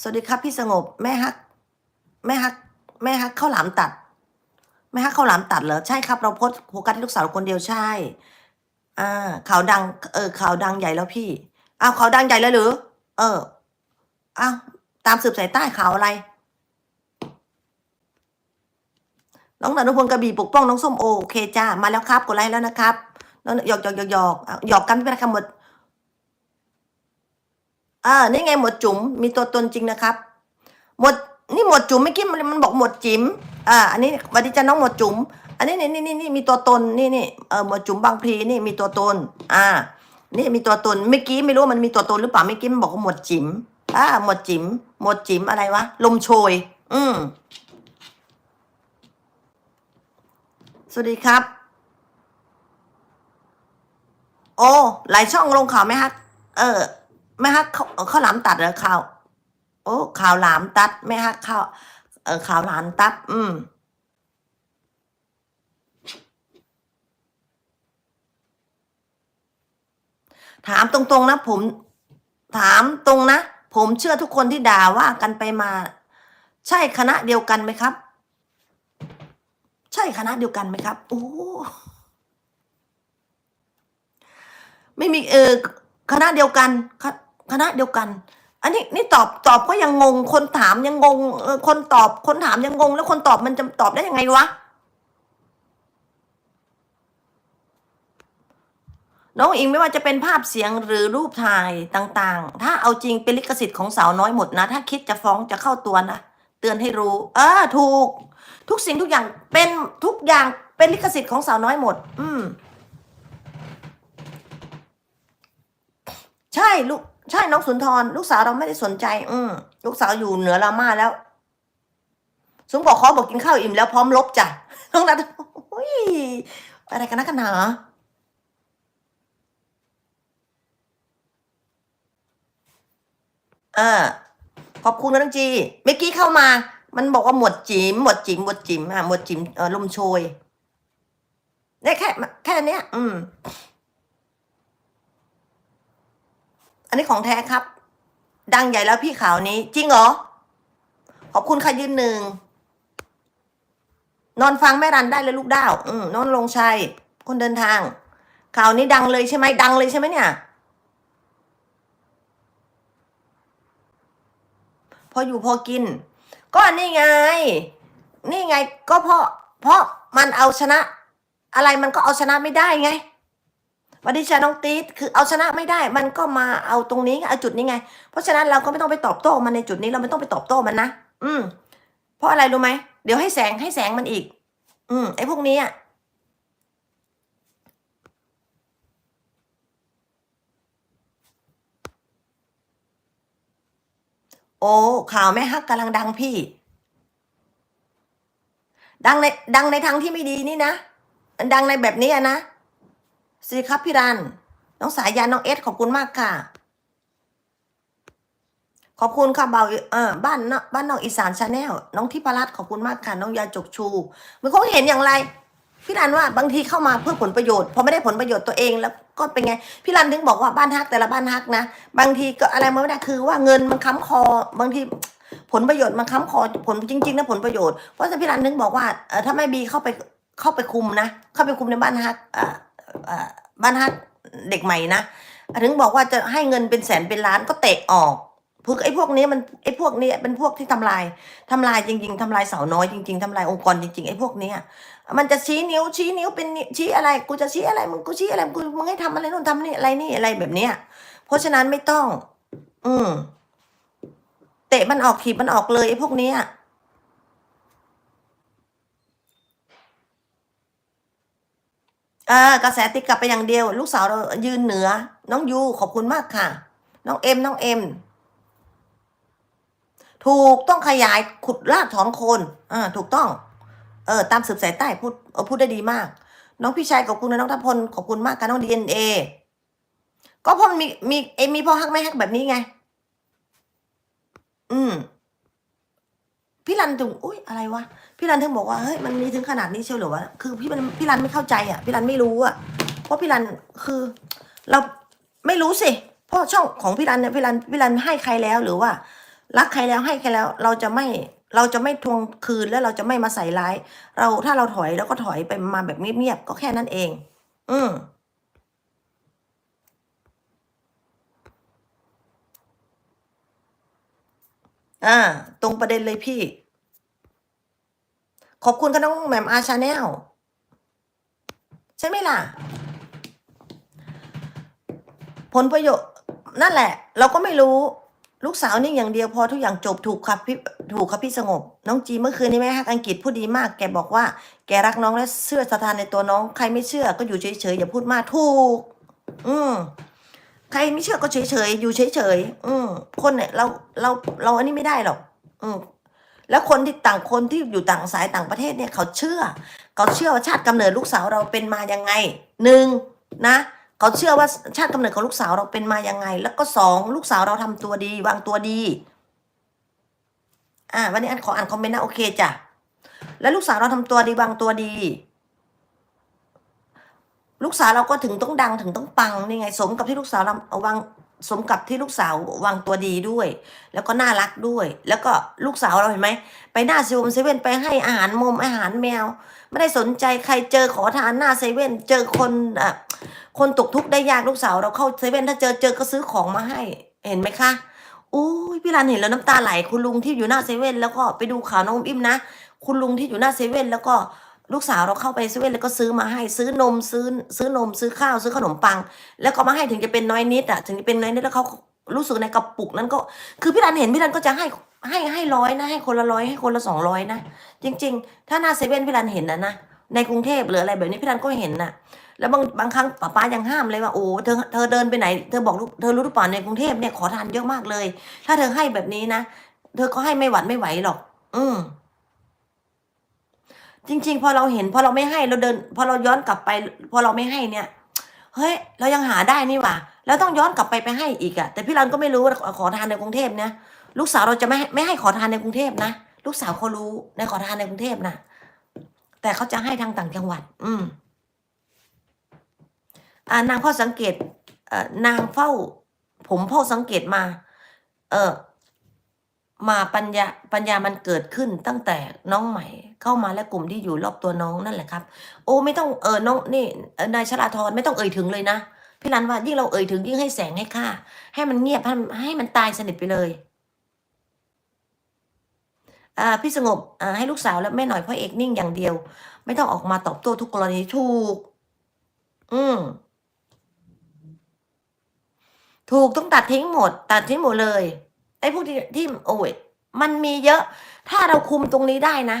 สวัสดีครับพี่สงบแม่ฮัก แม่ฮัก แม่ฮักข้าวหลามตัด แม่ฮักข้าวหลามตัดเหรอใช่ครับเราโพสโฟกัสที่ลูกสาวคนเดียวใช่ อ่าข่าวดัง เออข่าวดังใหญ่แล้วพี่อ้าวข่าวดังใหญ่แล้วหรือเอออ้าวตามสืบสายใต้ข่าวอะไรน้องดนุพลกระบี่ปกป้องน้องส้มโอโอเคจ้ามาแล้วครับกดไลค์แล้วนะครับน้องหยอกหยอกหยอกหยอกหยอกกันไม่เป็นไรครับหมด อ่านี่ไงหมวดจุ๋มมีตัวตนจริงนะครับ หมวดนี่หมวดจุ๋มไม่อกี้มันมันบอกหมวดจิ๋มอ่า อันนี้วัสดีจ้าน้องหมวดจุ๋มอันนี้นี่นี่นี่นี่มีตัวตนนี่นี่เออหมวดจุ๋มบางพลีนี่มีตัวตน อ่า นี่มีตัวตนเมื่อกี้ไม่รู้มันมีตัวตนหรือเปล่าเมื่อกี้มันบอกว่าหมวดจิ๋มอ่าหมวดจิ๋มหมวดจิ๋มอะไรวะลมโชย อืมสวัสดีครับ โอ้หลายช่องลงข่าวไหมฮักเออ ไม่ฮักเขาข้าวหลามตัดเหรอข่าวโอ้ข่าวหลามตัดไม่ฮักข่าวเออข่าวหลามตัด อืมถามตรงๆนะผม ถามตรงนะ ผมเชื่อทุกคนที่ด่าว่ากันไปมา ใช่คณะเดียวกันไหมครับ ใช่คณะเดียวกันไหมครับ โอ้ไม่มีเออคณะเดียวกัน คณะเดียวกัน อันนี้นี่ตอบตอบก็ยังงง คนถามยังงงคนตอบคนถามยังงง แล้วคนตอบมันจะตอบได้ยังไงวะน้องอิงไม่ว่าจะเป็นภาพเสียงหรือรูปถ่ายต่างๆ ถ้าเอาจริงเป็นลิขสิทธิ์ของสาวน้อยหมดนะ ถ้าคิดจะฟ้องจะเข้าตัวนะ เตือนให้รู้ เออถูก ทุกสิ่งทุกอย่างเป็นทุกอย่างเป็นลิขสิทธิ์ของสาวน้อยหมด อืม ใช่ลูก ใช่น้องสุนทร ลูกสาวเราไม่ได้สนใจ อืมลูกสาวอยู่เหนือรามาแล้วสุงบอกขอบอกกินข้าวอิ่มแล้วพร้อมลบจ้ะน้องนัทโอ้ยอะไรกันนะกันหนาเออขอบคุณนะน้องจีเมื่อกี้เข้ามา มันบอกว่าหมวดจิ๋มหมวดจิ๋มหมวดจิ๋มอะหมวดจิ๋มเออลมโชยเนี่ยแค่ แค่เนี้ย อืม อั นนี้ของแท้ครับ ดังใหญ่แล้วพี่ข่าวนี้ จริงเหรอ ขอบคุณค่ะยืนหนึ่ง นอนฟังแม่รันได้เลยลูกดาว อืมนอนลงชัย คนเดินทาง ข่าวนี้ดังเลยใช่ไหมดังเลยใช่ไหมเนี่ยพออยู่พอกิน ก็นี่ไง นี่ไงก็เพราะเพราะมันเอาชนะ อะไรมันก็เอาชนะไม่ได้ไง วันที่ชาน้องตีดคือเอาชนะไม่ได้ มันก็มาเอาตรงนี้เอาจุดนี้ไง เพราะฉะนั้นเราก็ไม่ต้องไปตอบโต้มันในจุดนี้เราไม่ต้องไปตอบโต้มันนะอืม เพราะอะไรรู้ไหมเดี๋ยวให้แสงให้แสงมันอีก อืมไอ้พวกนี้อะโอ้ข่าวแม่ฮักกำลังดังพี่ ดังในดังในทางที่ไม่ดีนี่นะดังในแบบนี้อะนะ สวัสดีครับพี่รัน น้องสายยานน้องเอสขอบคุณมากค่ะ ขอบคุณค่ะเบาเออบ้านเนาะบ้านนอกอีสานชาแนลน้องทิพรัตน์ขอบคุณมากค่ะ น้องยาจกชูมันคงเห็นอย่างไร พี่รันว่าบางทีเข้ามาเพื่อผลประโยชน์พอไม่ได้ผลประโยชน์ตัวเองแล้วก็เป็นไง พี่รันถึงบอกว่าบ้านฮักแต่ละบ้านฮักนะ บางทีก็อะไรมาไม่ได้คือว่าเงินมันค้ำคอ บางทีผลประโยชน์มันค้ำคอผลจริงๆนะผลประโยชน์เพราะฉะนั้นพี่รันถึงบอกว่าเออถ้าไม่บีเข้าไปเข้าไปคุมนะเข้าไปคุมในบ้านฮักอ่าอ่า บ้านฮักเด็กใหม่นะถึงบอกว่าจะให้เงินเป็นแสนเป็นล้านก็เตะออกพวกไอ้พวกนี้มันไอ้พวกนี้เป็นพวกที่ทำลายทำลายจริง ๆทำลายเสาน้อยจริง ๆทำลายองค์กรจริงๆไอ้พวกนี้มันจะชี้นิ้วชี้นิ้วเป็นชี้อะไร กูจะชี้อะไรมึงกูชี้อะไรมึงกูมึงให้ทำอะไรนู่นทำนี่อะไรนี่อะไรแบบเนี้ย เพราะฉะนั้นไม่ต้อง อืมเตะมันออกถีบมันออกเลยไอ้พวกนี้ เออกระแสติดกลับไปอย่างเดียว ลูกสาวเรายืนเหนือ น้องยูขอบคุณมากค่ะ น้องเอ็มน้องเอ็มถูกต้องขยายขุดรากถอนโคนอ่าถูกต้อง เออ ตามสืบสายใต้พูดเออพูดได้ดีมาก น้องพี่ชายขอบคุณนะน้องทัพพลขอบคุณมากค่ะน้องดีเอ็นเอก็เพราะมีมีเอ็มมีพ่อฮักไม่ฮักแบบนี้ไง อืม พี่รันถึงอุ้ยอะไรวะพี่รันถึงบอกว่าเฮ้ยมันมีถึงขนาดนี้เชียวหรือวะคือพี่มันพี่รันไม่เข้าใจอะพี่รันไม่รู้อะเพราะพี่รันคือ เราไม่รู้สิเพราะช่องของพี่รันเนี่ยพี่รันพี่รันให้ใครแล้วหรือว่า รักใครแล้วให้ใครแล้ว เราจะไม่เราจะไม่ทวงคืนแล้วเราจะไม่มาใส่ร้าย เราถ้าเราถอยเราก็ถอยไปมาแบบเงียบๆก็แค่นั้นเอง อืม อ่า ตรงประเด็นเลยพี่ ขอบคุณกับน้องแหม่มอาชาแนลใช่ไหมล่ะ ผลประโยชน์นั่นแหละ เราก็ไม่รู้ลูกสาวนิ่งอย่างเดียวพอทุกอย่างจบถูกครับพี่ถูกครับพี่สงบ น้องจีเมื่อคืนนี้แม่ฮักอังกฤษพูดดีมาก แกบอกว่า แกรักน้องและเชื่อสถานในตัวน้อง ใครไม่เชื่อก็อยู่เฉยๆอย่าพูดมากถูก อืม ใครไม่เชื่อก็เฉยๆอยู่เฉยๆอืมคนเนี่ยเราเราเราอันนี้ไม่ได้หรอก อืมแล้วคนที่ต่างคนที่อยู่ต่างสายต่างประเทศเนี่ยเขาเชื่อ เขาเชื่อว่าชาติกำเนิดลูกสาวเราเป็นมายังไงหนึ่งนะเขาเชื่อว่าชาติกำเนิดของลูกสาวเราเป็นมายังไง แล้วก็สองลูกสาวเราทำตัวดี วางตัวดี อ่าวันนี้อันขออ่านคอมเมนต์นะโอเคจ้ะแล้วลูกสาวเราทำตัวดีวางตัวดี ลูกสาวเราก็ถึงต้องดังถึงต้องปังนี่ไง สมกับที่ลูกสาวเราเอาวางสมกับที่ลูกสาววางตัวดีด้วย แล้วก็น่ารักด้วย แล้วก็ลูกสาวเราเห็นไหมไปหน้าเซเว่นเซเว่นไปให้อาหารมมอาหารแมว ไม่ได้สนใจใครเจอขอทานหน้าเซเว่นเจอคนอะคนตกทุกข์ได้ยากลูกสาวเราเข้าเซเว่นถ้าเจอเจอก็ซื้อของมาให้เห็นไหมคะอุ้ยพี่รันเห็นแล้วน้ำตาไหลคุณลุงที่อยู่หน้าเซเว่นแล้วก็ไปดูข่าวน้องอิ่มนะคุณลุงที่อยู่หน้าเซเว่นแล้วก็ ลูกสาวเราเข้าไปเซเว่นแล้วก็ซื้อมาให้ซื้อนมซื้อซื้อนมซื้อข้าวซื้อขนมปัง แล้วก็มาให้ถึงจะเป็นน้อยนิดอะถึงจะเป็นน้อยนิดแล้วเขารู้สึกในกระปุกนั้นก็ คือพี่รันเห็นพี่รันก็จะให้ให้ให้ร้อยนะให้คนละร้อยให้คนละสองร้อยนะจริง ๆ ถ้าหน้าเซเว่นพี่รันเห็นนะนะในกรุงเทพหรืออะไรแบบนี้พี่รันก็เห็นน่ะ แล้วบางบางครั้งป้าป้ายังห้ามเลยว่าโอ้เธอเธอเดินไปไหนเธอบอกลูกเธอรู้หรือเปล่าในกรุงเทพเนี่ยขอทานเยอะมากเลย ถ้าเธอให้แบบนี้นะเธอก็ให้ไม่หวัดไม่ไหวหรอก อืม จริง ๆ พอเราเห็นพอเราไม่ให้เราเดิน พอเราย้อนกลับไป พอเราไม่ให้เนี่ย เฮ้ย เรายังหาได้นี่หว่าแล้วต้องย้อนกลับไปไปให้อีกอะแต่พี่รันก็ไม่รู้ว่าขอทานในกรุงเทพเนี่ยลูกสาวเราจะไม่ไม่ให้ขอทานในกรุงเทพนะลูกสาวเขารู้ในขอทานในกรุงเทพนะแต่เขาจะให้ทางต่างจังหวัด อืมอ่านางเฝ้าสังเกตเอ่อนางเฝ้า ผมเฝ้าสังเกตมา เออมาปัญญาปัญญามันเกิดขึ้นตั้งแต่น้องใหม่ เข้ามาและกลุ่มที่อยู่รอบตัวน้องนั่นแหละครับ โอ้ไม่ต้องเออน้องนี่นายชลาธรไม่ต้องเอ่ยถึงเลยนะพี่รันว่ายิ่งเราเอ่ยถึงยิ่งให้แสงให้ค่า ให้มันเงียบให้มันให้มันตายสนิทไปเลยอ่าพี่สงบอ่าให้ลูกสาวและแม่หน่อยพ่อเอกนิ่งอย่างเดียว ไม่ต้องออกมาตอบโต้ทุกกรณีถูก อืมถูกต้องตัดทิ้งหมด ตัดทิ้งหมดเลยไอ้พวกที่ที่โอ้ยมันมีเยอะ ถ้าเราคุมตรงนี้ได้นะ